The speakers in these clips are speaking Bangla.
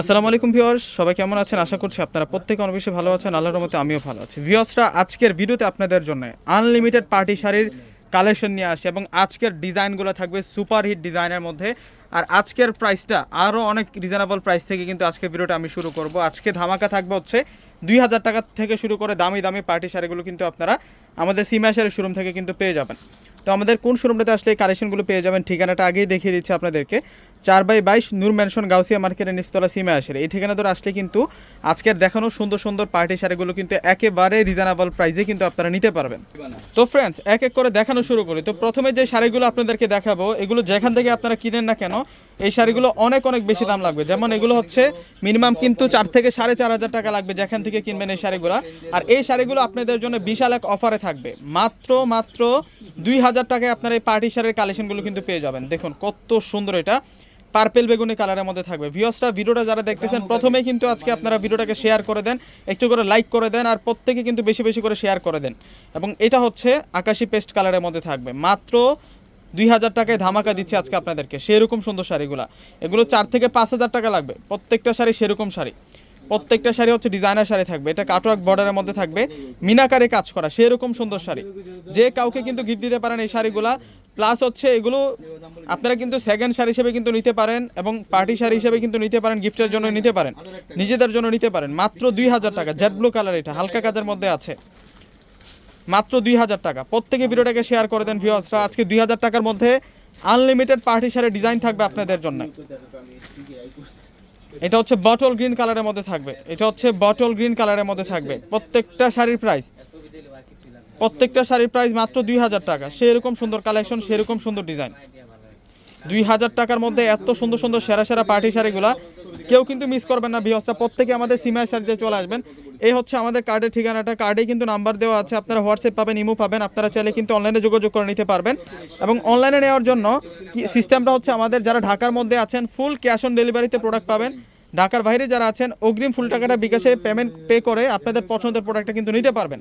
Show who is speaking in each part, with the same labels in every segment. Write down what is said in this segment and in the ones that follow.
Speaker 1: আসসালামু আলাইকুম ভিউয়ার্স, সবাই কেমন আছেন? আশা করছি আপনারা প্রত্যেকে অনেক বেশি ভালো আছেন, আল্লাহর মতে আমিও ভালো আছি। ভিউয়ার্সরা, আজকের ভিডিওতে আপনাদের জন্য আনলিমিটেড পার্টি শাড়ির কালেকশন নিয়ে আসি এবং আজকের ডিজাইনগুলো থাকবে সুপার হিট ডিজাইনের মধ্যে। আর আজকের প্রাইসটা আরও অনেক রিজনেবল প্রাইস থেকে কিন্তু আজকের ভিডিওটা আমি শুরু করব। আজকে ধামাকা থাকবে হচ্ছে দুই হাজার টাকা থেকে শুরু করে দামি দামি পার্টি শাড়িগুলো কিন্তু আপনারা আমাদের সিমা শাড়ির শোরুম থেকে কিন্তু পেয়ে যাবেন। তো আমাদের কোন শোরুমটাতে আসলে এই কালেকশনগুলো পেয়ে যাবেন ঠিকানাটা আগেই দেখিয়ে দিচ্ছি আপনাদেরকে। চার বাই বাইশ নূর ম্যানশন গাউসিয়া মার্কেটের নিচতলা সিমে আসে এই ঠিকানা ধরে আসলে কিন্তু আজকের দেখানো সুন্দর সুন্দর পার্টি শাড়িগুলো কিন্তু একেবারে রিজনেবল প্রাইসে কিন্তু আপনারা নিতে পারবেন। তো ফ্রেন্ডস এক এক করে দেখানো শুরু করি। তো প্রথমে যে শাড়িগুলো আপনাদেরকে দেখাবো, এগুলো যেখান থেকে আপনারা কিনেন না কেন, এই শাড়িগুলো অনেক অনেক বেশি দাম লাগবে। যেমন এগুলো হচ্ছে মিনিমাম কিন্তু চার থেকে সাড়ে চার হাজার টাকা লাগবে যেখান থেকে কিনবেন এই শাড়িগুলো। আর এই শাড়িগুলো আপনাদের জন্য বিশাল এক অফারে থাকবে। মাত্র মাত্র দুই হাজার টাকায় আপনার এই পার্টি শাড়ির কালেকশনগুলো কিন্তু পেয়ে যাবেন। দেখুন, কত সুন্দর এটা। পার্পেল বেগুনি কালারের মধ্যে থাকবে। ভিউয়ার্সরা ভিডিওটা যারা দেখতেছেন, প্রথমে কিন্তু আজকে আপনারা ভিডিওটাকে শেয়ার করে দেন, একটু করে লাইক করে দেন, আর প্রত্যেকে কিন্তু বেশি বেশি করে শেয়ার করে দেন। এবং এটা হচ্ছে আকাশি পেস্ট কালারের মধ্যে থাকবে। মাত্র দুই হাজার টাকায় ধামাকা দিচ্ছে আজকে আপনাদেরকে। সেরকম সুন্দর শাড়িগুলো। এগুলো চার থেকে পাঁচ হাজার টাকা লাগবে। প্রত্যেকটা শাড়ি সেরকম শাড়ি। প্রত্যেকটা শাড়ি হচ্ছে ডিজাইনার শাড়ি থাকবে। এটা কাটওয়ার্ক বর্ডারের মধ্যে থাকবে। মিনাকারে কাজ করা, সেরকম সুন্দর শাড়ি। যে কাউকে কিন্তু গিফট দিতে পারেন এই শাড়িগুলা প্লাস হচ্ছে এগুলো আপনারা কিন্তু সেকেন্ড শাড়ি হিসেবে কিন্তু নিতে পারেন এবং পার্টি শাড়ি হিসেবে কিন্তু নিতে পারেন গিফটের জন্য নিতে পারেন। নিজেদের জন্য নিতে পারেন। মাত্র দুই হাজার টাকা জেড ব্লু কালার এটা, হালকা কাজের মধ্যে আছে। মাত্র দুই হাজার টাকা। প্রত্যেকে ভিডিওটাকে শেয়ার করে দেন ভিউয়ার্সরা। আজকে দুই হাজার টাকার মধ্যে আনলিমিটেড পার্টি শাড়ির ডিজাইন থাকবে আপনাদের জন্য। এটা হচ্ছে বটল গ্রিন কালারের মধ্যে থাকবে। এটা হচ্ছে বটল গ্রিন কালারের মধ্যে থাকবে। প্রত্যেকটা শাড়ির প্রাইস প্রত্যেকটা শাড়ির প্রাইস মাত্র দুই হাজার টাকা। সেরকম সুন্দর কালেকশন সেরকম সুন্দর ডিজাইন দুই হাজার টাকার মধ্যে এত সুন্দর সুন্দর সেরা সেরা পার্টি শাড়িগুলা কেউ কিন্তু মিস করবেন না বিহসটা প্রত্যেকে আমাদের সিমায় শাড়িতে চলে আসবেন। এই হচ্ছে আমাদের কার্ডের ঠিকানাটা। কার্ডে কিন্তু নাম্বার দেওয়া আছে। আপনারা হোয়াটসঅ্যাপ পাবেন ইমো পাবেন। আপনারা চাইলে কিন্তু অনলাইনে যোগাযোগ করে নিতে পারবেন। এবং অনলাইনে নেওয়ার জন্য সিস্টেমটা হচ্ছে আমাদের যারা ঢাকার মধ্যে আছেন ফুল ক্যাশ অন ডেলিভারিতে প্রোডাক্ট পাবেন। ঢাকার বাইরে যারা আছেন, অগ্রিম ফুল টাকাটা বিকাশে পেমেন্ট পে করে আপনাদের পছন্দের প্রোডাক্টটা কিন্তু নিতে পারবেন।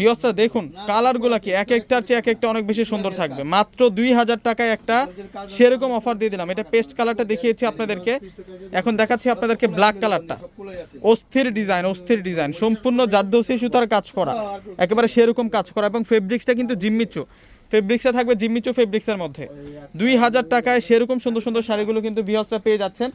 Speaker 1: বিয়সটা দেখুন কালারগুলো কি? এক একটার চেয়ে এক একটা অনেক বেশি সুন্দর থাকবে। মাত্র দুই হাজার টাকায় একটা সেরকম অফার দিয়ে দিলাম। এটা পেস্ট কালারটা দেখিয়েছি আপনাদেরকে। এখন দেখাচ্ছি আপনাদেরকে ব্ল্যাক কালারটা অস্থির ডিজাইন অস্থির ডিজাইন সম্পূর্ণ জারদোসি সুতার কাজ করা। একেবারে সেরকম কাজ করা। এবং ফেব্রিক্সটা কিন্তু জিম্মিচু। ফেব্রিক্সটা থাকবে জিম্মিচু ফেব্রিক্সের মধ্যে। দুই হাজার টাকায় সেরকম সুন্দর সুন্দর শাড়িগুলো কিন্তু ভিওসরা পেয়ে যাচ্ছেন।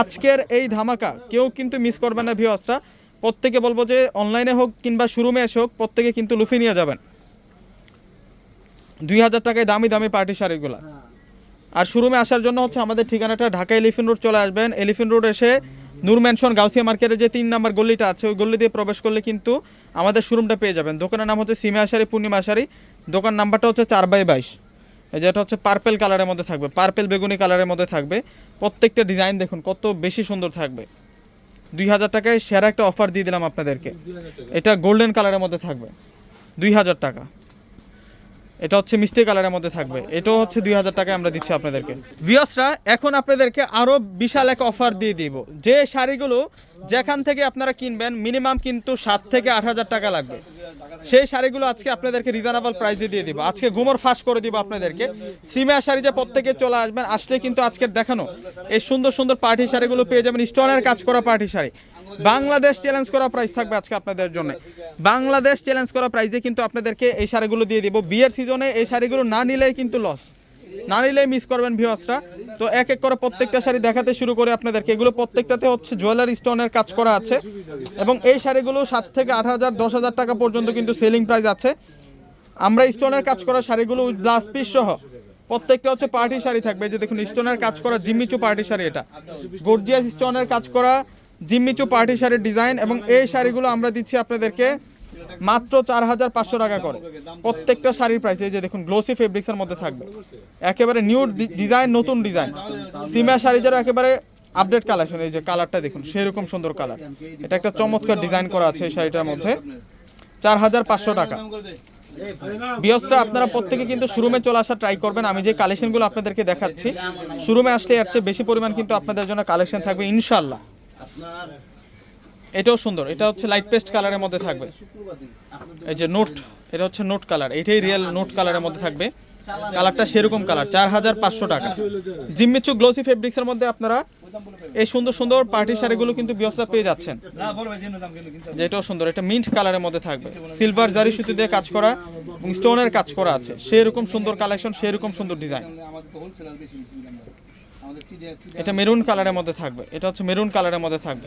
Speaker 1: আজকের এই ধামাকা কেউ কিন্তু মিস করবেন না ভিওসরা প্রত্যেকে বলব যে অনলাইনে হোক কিংবা শোরুমে এসে হোক, প্রত্যেকে কিন্তু লুফি নিয়ে যাবেন। দুই হাজার টাকায় দামি দামি পার্টি শাড়িগুলো আর শোরুমে আসার জন্য হচ্ছে আমাদের ঠিকানাটা ঢাকা এলিফেন্ট রোড চলে আসবেন। এলিফেন্ট রোড এসে নূর ম্যানশন গাউসিয়া মার্কেটের যে তিন নাম্বার গলিটা আছে, ওই গলি দিয়ে প্রবেশ করলে কিন্তু আমাদের শোরুমটা পেয়ে যাবেন। দোকানের নাম হচ্ছে সিমে আশারি পূর্ণিমা আশারি দোকান নাম্বারটা হচ্ছে চার বাই বাইশ। যেটা হচ্ছে পার্পেল কালারের মধ্যে থাকবে পার্পেল বেগুনি কালারের মধ্যে থাকবে। প্রত্যেকটা ডিজাইন দেখুন, কত বেশি সুন্দর থাকবে। দুই হাজার টাকায় সেরা একটা অফার দিয়ে দিলাম আপনাদেরকে। এটা গোল্ডেন কালারের মধ্যে থাকবে। দুই হাজার টাকা। এটা হচ্ছে মিষ্টি কালারের মধ্যে থাকবে। এটাও হচ্ছে দুই হাজার টাকায় আমরা দিচ্ছি আপনাদেরকে। ভিওসরা এখন আপনাদেরকে আরও বিশাল এক অফার দিয়ে দিব। যে শাড়িগুলো যেখান থেকে আপনারা কিনবেন মিনিমাম কিন্তু সাত থেকে আট হাজার টাকা লাগবে। সেই শাড়িগুলো আজকে আপনাদেরকে রিজনেবল প্রাইসে দিয়ে দিব। আজকে গুমর ফাঁস করে দিব আপনাদেরকে। সিমিয়া শাড়ি যে প্রত্যেকে চলে আসবেন, আসলে কিন্তু আজকের দেখানো এই সুন্দর সুন্দর পার্টি শাড়িগুলো পেয়ে যাবেন, স্টোনের কাজ করা পার্টি শাড়ি। বাংলাদেশ চ্যালেঞ্জ করা প্রাইস থাকবে আজকে আপনাদের জন্য। বাংলাদেশ চ্যালেঞ্জ করা প্রাইসে কিন্তু আপনাদেরকে এই শাড়িগুলো দিয়ে দিব। বিয়ের সিজনে এই শাড়িগুলো না নিলেই কিন্তু লস না নিলেই মিস করবেন ভিওয়াসরা তো এক এক করে প্রত্যেকটা শাড়ি দেখাতে শুরু করে আপনাদেরকে। এগুলো প্রত্যেকটাতে হচ্ছে জুয়েলারি স্টোনের কাজ করা আছে। এবং এই শাড়িগুলো সাত থেকে আট হাজার, দশ হাজার টাকা পর্যন্ত কিন্তু সেলিং প্রাইস আছে। আমরা স্টোনের কাজ করা শাড়িগুলো ব্লাউজ পিস সহ প্রত্যেকটা হচ্ছে পার্টি শাড়ি থাকবে। যে দেখুন স্টোনের কাজ করা জিম্মিচু পার্টি শাড়ি এটা। গর্জিয়াস স্টোনের কাজ করা জিম্মিচু পার্টি শাড়ির ডিজাইন এবং এই শাড়িগুলো আমরা দিচ্ছি আপনাদেরকে মাত্র চার হাজার পাঁচশো টাকা করে। প্রত্যেকটা শাড়ির প্রাইস এই যে দেখুন গ্লোসি ফেব্রিক্সের মধ্যে থাকবে। একেবারে নিউ ডিজাইন নতুন ডিজাইন সিমা শাড়ি যারা একেবারে আপডেট কালেকশন এই যে কালারটা দেখুন, সেরকম সুন্দর কালার এটা একটা চমৎকার ডিজাইন করা আছে এই শাড়িটার মধ্যে। চার হাজার পাঁচশো টাকা। বিয়সরা, আপনারা প্রত্যেকে কিন্তু শোরুমে চলে আসা ট্রাই করবেন। আমি যে কালেকশনগুলো আপনাদেরকে দেখাচ্ছি শোরুমে আসলে এর চেয়ে বেশি পরিমাণ কিন্তু আপনাদের জন্য কালেকশন থাকবে ইনশাল্লাহ এটাও সুন্দর। এটা হচ্ছে লাইট পেস্ট কালারের মধ্যে থাকবে। এই যে নোট এটা হচ্ছে নোট কালার এটাই রিয়েল নোট কালারের মধ্যে থাকবে। কালারটা সেরকম কালার চার হাজার পাঁচশো টাকা। জিম্মিচু গ্লোসি ফেব্রিক্সের মধ্যে আপনারা এই সুন্দর সুন্দর পার্টি শাড়িগুলো কিন্তু বিয়সরা পেয়ে যাচ্ছেন।
Speaker 2: না বড় ভাই জেনে দাম কিন্তু কিনতে হবে।
Speaker 1: যে এটাও সুন্দর, এটা মিন্ট কালারের মধ্যে থাকবে। সিলভার জারি সুতি দিয়ে কাজ করা স্টোনের কাজ করা আছে। সেরকম সুন্দর কালেকশন সেরকম সুন্দর ডিজাইন এটা মেরুন কালারের মধ্যে থাকবে। এটা হচ্ছে মেরুন কালারের মধ্যে থাকবে।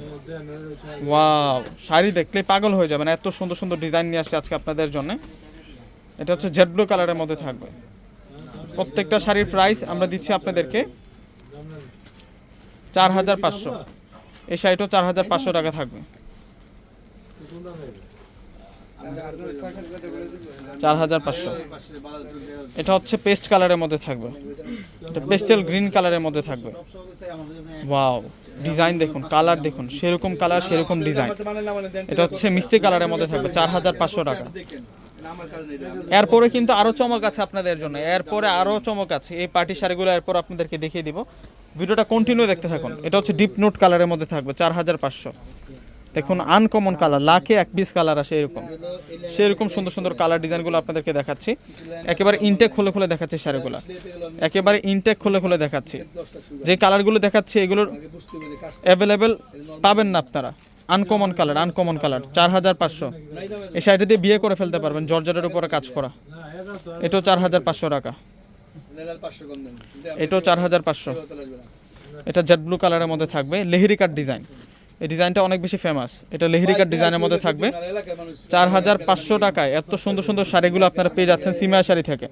Speaker 1: ওয়াও, শাড়ি দেখলে পাগল হয়ে যাবেন এত সুন্দর সুন্দর ডিজাইন নিয়ে আসছে আজকে আপনাদের জন্য। এটা হচ্ছে জেড ব্লু কালারের মধ্যে থাকবে। প্রত্যেকটা শাড়ির প্রাইস আমরা দিচ্ছি আপনাদেরকে চার হাজার পাঁচশো। এই শাড়িটাও চার হাজার পাঁচশো টাকা থাকবে। চার হাজার পাঁচশো। এটা হচ্ছে পেস্ট কালারের মধ্যে থাকবে। এটা পেস্টেল গ্রিন কালারের মধ্যে থাকবে। ওয়াও ডিজাইন দেখুন কালার দেখুন, সেরকম কালার সেরকম ডিজাইন এটা হচ্ছে মিষ্টি কালারের মধ্যে থাকবে, চার হাজার পাঁচশো টাকা। এরপরে কিন্তু আরও চমক আছে আপনাদের জন্য। এরপরে আরও চমক আছে। এই পার্টি শাড়িগুলো এরপর আপনাদেরকে দেখিয়ে দিব। ভিডিওটা কন্টিনিউ দেখতে থাকুন। এটা হচ্ছে ডিপ নোট কালারের মধ্যে থাকবে, চার হাজার পাঁচশো। দেখুন আনকমন কালার লাখে এক পিস কালার আসে এরকম। সেরকম সুন্দর সুন্দর কালার ডিজাইনগুলো আপনাদেরকে দেখাচ্ছি। একেবারে ইনটেক খুলে খুলে দেখাচ্ছি শাড়িগুলো। একেবারে ইনটেক খুলে খুলে দেখাচ্ছি। যে কালারগুলো দেখাচ্ছি, এগুলোর অ্যাভেলেবেল পাবেন না আপনারা। আনকমন কালার আনকমন কালার চার হাজার পাঁচশো। এই শাড়িটা দিয়ে বিয়ে করে ফেলতে পারবেন জর্জরের উপরে কাজ করা। এটাও চার হাজার পাঁচশো টাকা। এটাও চার হাজার পাঁচশো। এটা জেড ব্লু কালারের মধ্যে থাকবে লেহিরি কাট ডিজাইন এই ডিজাইনটা অনেক বেশি ফেমাস এটা লেহিরি কাট ডিজাইনের মধ্যে থাকবে।
Speaker 2: মানুষ
Speaker 1: চার হাজার পাঁচশো টাকায় এত সুন্দর সুন্দর শাড়িগুলো আপনারা পেয়ে যাচ্ছেন সিমিয়া শাড়ি থেকে।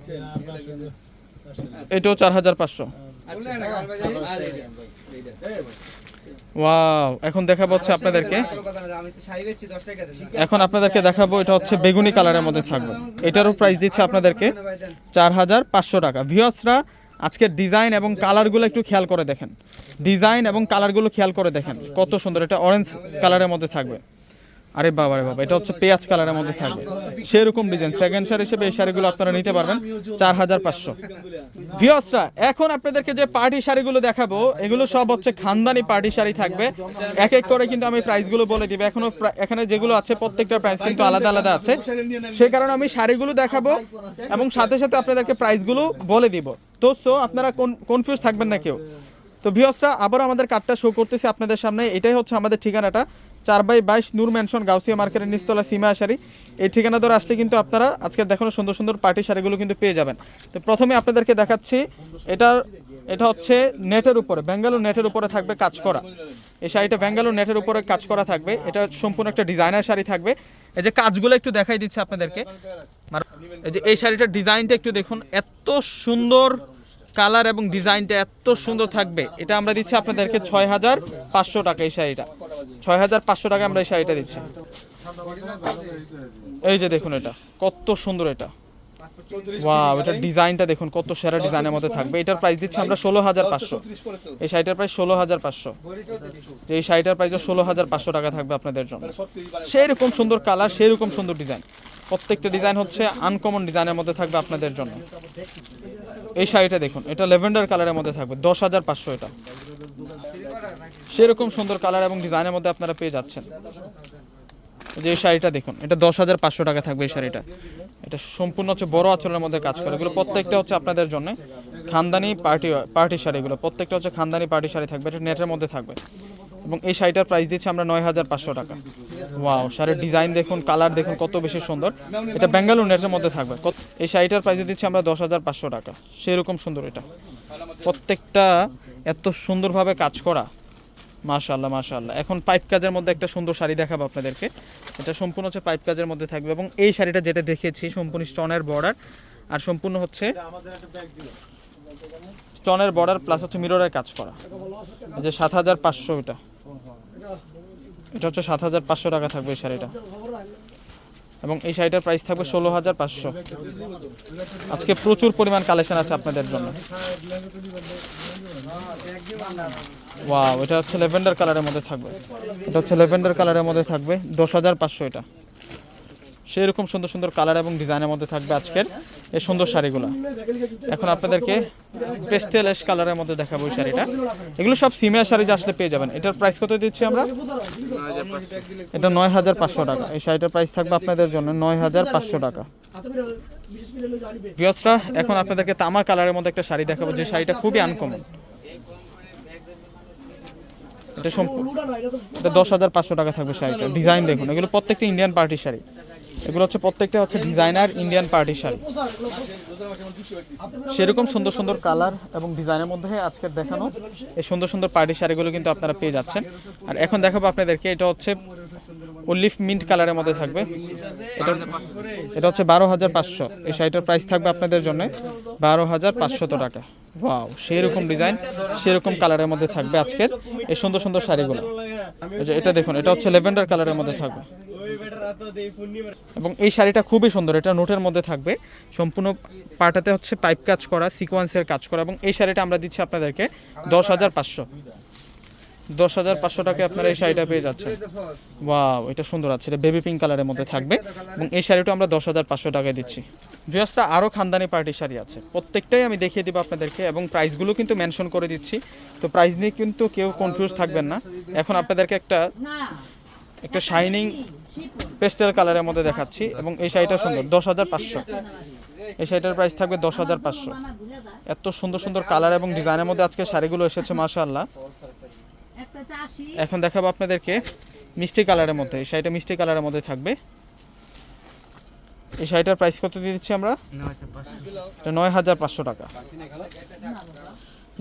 Speaker 1: এটাও চার হাজার পাঁচশো। ওয়াও এখন দেখাবো হচ্ছে আপনাদেরকে। এখন আপনাদেরকে দেখাবো এটা হচ্ছে বেগুনি কালারের মধ্যে থাকবে। এটারও প্রাইস দিচ্ছে আপনাদেরকে চার হাজার পাঁচশো টাকা। ভিওসরা আজকের ডিজাইন এবং কালারগুলো একটু খেয়াল করে দেখেন। ডিজাইন এবং কালারগুলো খেয়াল করে দেখেন। কত সুন্দর, এটা অরেঞ্জ কালারের মধ্যে থাকবে। আরে বাবা রে বাবা, এটা হচ্ছে পেঁয়াজ কালারের মধ্যে থাকবে। সেরকম ডিজাইন সেকেন্ড শাড়ি হিসেবে এই শাড়িগুলো আপনারা নিতে পারবেন, চার হাজার পাঁচশো। ভিওসরা এখন আপনাদেরকে যে পার্টি শাড়িগুলো দেখাবো, এগুলো সব হচ্ছে খানদানি পার্টি শাড়ি থাকবে। এক এক করে কিন্তু আমি প্রাইসগুলো বলে দিব। এখনও এখানে যেগুলো আছে, প্রত্যেকটার প্রাইস কিন্তু আলাদা আলাদা আছে। সে কারণে আমি শাড়িগুলো দেখাবো এবং সাথে সাথে আপনাদেরকে প্রাইসগুলো বলে দিব। তো সো আপনারা কনফিউজ থাকবেন না কেউ। তো ভিওসরা আবার আমাদের কার্ডটা শো করতেছি আপনাদের সামনে। এটাই হচ্ছে আমাদের ঠিকানাটা। চার বাই বাইশ নূর ম্যানশন গাউসিয়া মার্কেটের নিচতলা সীমা শাড়ি। এই ঠিকানা ধরে আসলে কিন্তু আপনারা আজকের দেখানো সুন্দর সুন্দর পার্টি শাড়িগুলো কিন্তু পেয়ে যাবেন। তো প্রথমে আপনাদেরকে দেখাচ্ছি, এটার, এটা হচ্ছে নেটের উপরে বেঙ্গালুর নেটের উপরে থাকবে কাজ করা। এই শাড়িটা বেঙ্গালুর নেটের উপরে কাজ করা থাকবে। এটা সম্পূর্ণ একটা ডিজাইনার শাড়ি থাকবে। এই যে কাজগুলো একটু দেখাই দিচ্ছে আপনাদেরকে। এই যে এই শাড়িটার ডিজাইনটা একটু দেখুন, এত সুন্দর কালার এবং ডিজাইনটা এত সুন্দর থাকবে। এটা আমরা দিচ্ছি আপনাদেরকে ছয় হাজার পাঁচশো টাকা এই শাড়িটা। ছয় হাজার পাঁচশো টাকা আমরা এই শাড়িটা দিচ্ছি। এই যে দেখুন এটা, কত সুন্দর এটা। ওয়াও এটার ডিজাইনটা দেখুন, কত সেরা ডিজাইনের মধ্যে থাকবে। এটার প্রাইস দিচ্ছি আমরা ষোলো হাজার পাঁচশো। এই শাড়িটার প্রাইস ষোলো হাজার পাঁচশো। যে এই শাড়িটার প্রাইস ষোলো হাজার পাঁচশো টাকা থাকবে আপনাদের জন্য।
Speaker 2: সত্যি মানে
Speaker 1: সেই রকম সুন্দর কালার সেই রকম সুন্দর ডিজাইন প্রত্যেকটা ডিজাইন হচ্ছে আনকমন ডিজাইনের মধ্যে থাকবে আপনাদের জন্য। এই শাড়িটা দেখুন, এটা লেভেন্ডার কালারের মধ্যে থাকবে দশ হাজার পাঁচশো এটা। সেরকম সুন্দর কালার এবং ডিজাইনের মধ্যে আপনারা পেয়ে যাচ্ছেন। যে শাড়িটা দেখুন, এটা দশ হাজার পাঁচশো টাকা থাকবে এই শাড়িটা। এটা সম্পূর্ণ হচ্ছে বড় আচরণের মধ্যে কাজ করে। এগুলো প্রত্যেকটা হচ্ছে আপনাদের জন্য খানদানি পার্টি পার্টি শাড়িগুলো প্রত্যেকটা হচ্ছে খানদানি পার্টি শাড়ি থাকবে, এটা নেটের মধ্যে থাকবে। এবং এই শাড়িটার প্রাইস দিচ্ছি আমরা নয় হাজার পাঁচশো টাকা। ওয়াও শাড়ির ডিজাইন দেখুন কালার দেখুন, কত বেশি সুন্দর। এটা বেঙ্গালুর নেটের মধ্যে থাকবে। এই শাড়িটার প্রাইস দিচ্ছি আমরা দশ হাজার পাঁচশো টাকা। সেরকম সুন্দর এটা। প্রত্যেকটা এত সুন্দরভাবে কাজ করা। মাশাল্লাহ মাশাল্লাহ এখন পাইপ কাজের মধ্যে একটা সুন্দর শাড়ি দেখাবো আপনাদেরকে। এটা সম্পূর্ণ হচ্ছে পাইপ কাজের মধ্যে থাকবে এবং এই শাড়িটা যেটা দেখেছি, সম্পূর্ণ স্টনের বর্ডার। আর সম্পূর্ণ হচ্ছে স্টনের বর্ডার প্লাস হচ্ছে মিররের কাজ করা। যে সাত হাজার পাঁচশো এটা। এটা হচ্ছে সাত হাজার পাঁচশো টাকা থাকবে এই শাড়িটা। এবং এই শাড়িটার প্রাইস থাকবে ষোলো হাজার পাঁচশো। আজকে প্রচুর পরিমাণ কালেকশন আছে আপনাদের জন্য। ওয়াও এটা হচ্ছে লেভেন্ডার কালারের মধ্যে থাকবে। এটা হচ্ছে লেভেন্ডার কালারের মধ্যে থাকবে, দশ হাজার পাঁচশো এটা। সেরকম সুন্দর সুন্দর কালার এবং ডিজাইনের মধ্যে থাকবে আজকের এই সুন্দর শাড়িগুলো। এখন আপনাদেরকে পেস্টেল এস কালারের মধ্যে দেখাবো এই শাড়িটা। এগুলো সব সিমিয়া শাড়ি যে আসলে পেয়ে যাবেন। এটার প্রাইস কত দিচ্ছি আমরা? এটা নয় হাজার পাঁচশো টাকা। এই শাড়িটার প্রাইস থাকবে আপনাদের জন্য নয় হাজার পাঁচশো টাকা। ভিউয়ার্সরা এখন আপনাদেরকে তামা কালারের মধ্যে একটা শাড়ি দেখাবো, যে শাড়িটা খুবই আনকমন এটা সম্পূর্ণ এটা দশ হাজার পাঁচশো টাকা থাকবে শাড়িটা। ডিজাইন দেখুন, এগুলো প্রত্যেকটা ইন্ডিয়ান পার্টি শাড়ি। এগুলো হচ্ছে প্রত্যেকটা হচ্ছে ডিজাইনার ইন্ডিয়ান পার্টি শাড়ি সেরকম সুন্দর সুন্দর কালার এবং ডিজাইনের মধ্যে আজকের দেখানো এই সুন্দর সুন্দর পার্টি শাড়িগুলো কিন্তু আপনারা পেয়ে যাচ্ছেন। আর এখন দেখাবো আপনাদেরকে, এটা হচ্ছে অলিভ মিন্ট কালারের মধ্যে থাকবে। এটা এটা হচ্ছে বারো হাজার পাঁচশো। এই শাড়িটার প্রাইস থাকবে আপনাদের জন্য বারো হাজার পাঁচশত টাকা। ওয়াও সেরকম ডিজাইন সেরকম কালারের মধ্যে থাকবে আজকের এই সুন্দর সুন্দর শাড়িগুলো। এটা দেখুন, এটা হচ্ছে লেভেন্ডার কালারের মধ্যে থাকবে। এবং এই শাড়িটা খুবই সুন্দর এটা নোটের মধ্যে থাকবে। সম্পূর্ণ পাটাতে হচ্ছে পাইপ কাজ করা সিকোয়েন্সের কাজ করা এবং এই শাড়িটা আমরা দিচ্ছি আপনাদেরকে দশ হাজার পাঁচশো। দশ হাজার পাঁচশো টাকায় আপনারা এই শাড়িটা পেয়ে যাচ্ছেন। ওয়াও এটা সুন্দর আছে এটা বেবি পিঙ্ক কালারের মধ্যে থাকবে। এবং এই শাড়িটা আমরা দশ হাজার পাঁচশো টাকায় দিচ্ছি। ভিউয়ার্সরা আরও খানদানি পার্টি শাড়ি আছে। প্রত্যেকটাই আমি দেখিয়ে দিব আপনাদেরকে এবং প্রাইসগুলো কিন্তু মেনশন করে দিচ্ছি। তো প্রাইস নিয়ে কিন্তু কেউ কনফিউজ থাকবেন না। এখন আপনাদেরকে একটা একটা শাইনিং পেস্টেল কালারের মধ্যে দেখাচ্ছি এবং এই শাড়িটা সুন্দর, দশ হাজার পাঁচশো। এই শাড়িটার প্রাইস থাকবে দশ হাজার পাঁচশো। এত সুন্দর সুন্দর কালার এবং ডিজাইনের মধ্যে আজকে শাড়িগুলো এসেছে, মাশাআল্লাহ।
Speaker 3: একটা
Speaker 1: এখন দেখাবো আপনাদেরকে মিষ্টি কালারের মধ্যে, এই শাড়িটা মিষ্টি কালারের মধ্যে থাকবে। এই শাড়িটার প্রাইস কত দিয়ে দিচ্ছি আমরা? নয় হাজার পাঁচশো টাকা।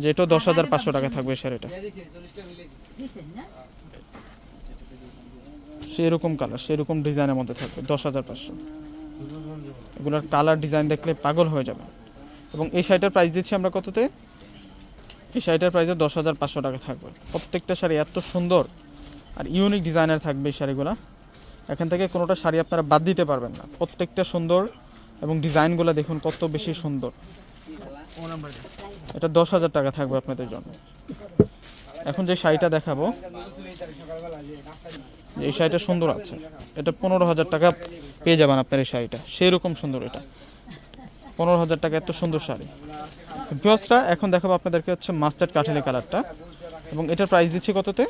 Speaker 1: যেটা দশ হাজার পাঁচশো টাকা থাকবে শাড়িটা। সেরকম কালার সেরকম ডিজাইনের মধ্যে থাকবে, দশ হাজার পাঁচশো। এগুলোর কালার ডিজাইন দেখলে পাগল হয়ে যাবে। এবং এই শাড়িটার প্রাইস দিচ্ছি আমরা কততে? এই শাড়িটার প্রাইসে দশ হাজার পাঁচশো টাকা থাকবে। প্রত্যেকটা শাড়ি এত সুন্দর আর ইউনিক ডিজাইনের থাকবে এই শাড়িগুলো। এখান থেকে কোনোটা শাড়ি আপনারা বাদ দিতে পারবেন না। প্রত্যেকটা সুন্দর এবং ডিজাইনগুলো দেখুন কত বেশি সুন্দর। এটা দশ হাজার টাকা থাকবে আপনাদের জন্য। এখন যে শাড়িটা দেখাবো এই শাড়িটা সুন্দর আছে। এটা পনেরো হাজার টাকা পেয়ে যাবেন আপনার এই শাড়িটা। সেই রকম সুন্দর এটা। পনেরো হাজার টাকা এত সুন্দর শাড়ি। ভিওসটা এখন দেখাবো আপনাদেরকে হচ্ছে মাস্টার্ড কাঠালি কালারটা এবং এটার প্রাইস দিচ্ছি কততে?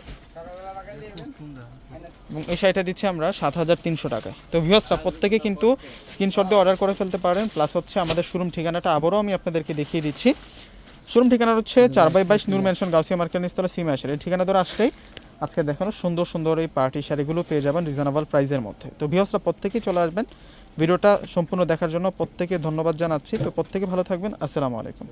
Speaker 1: এবং এই শাড়িটা দিচ্ছি আমরা সাত হাজার তিনশো টাকায়। তো ভিওসরা প্রত্যেকে কিন্তু স্ক্রিনশট দিয়ে অর্ডার করে ফেলতে পারেন। প্লাস হচ্ছে আমাদের শোরুম ঠিকানাটা আবারও আমি আপনাদেরকে দেখিয়ে দিচ্ছি। শোরুম ঠিকানা হচ্ছে চার বাই বাইশ নূর মেনশন গাউসিয়া মার্কেট নিস্তলা সিমা আসের এই ঠিকানা ধরে আসলেই আজকে দেখানো সুন্দর সুন্দর এই পার্টি শাড়িগুলো পেয়ে যাবেন রিজনেবল প্রাইসের মধ্যে। তো ভিওসরা প্রত্যেকেই চলে আসবেন। ভিডিওটা সম্পূর্ণ দেখার জন্য প্রত্যেকে ধন্যবাদ জানাচ্ছি। তো প্রত্যেকে ভালো থাকবেন। আসসালামু আলাইকুম।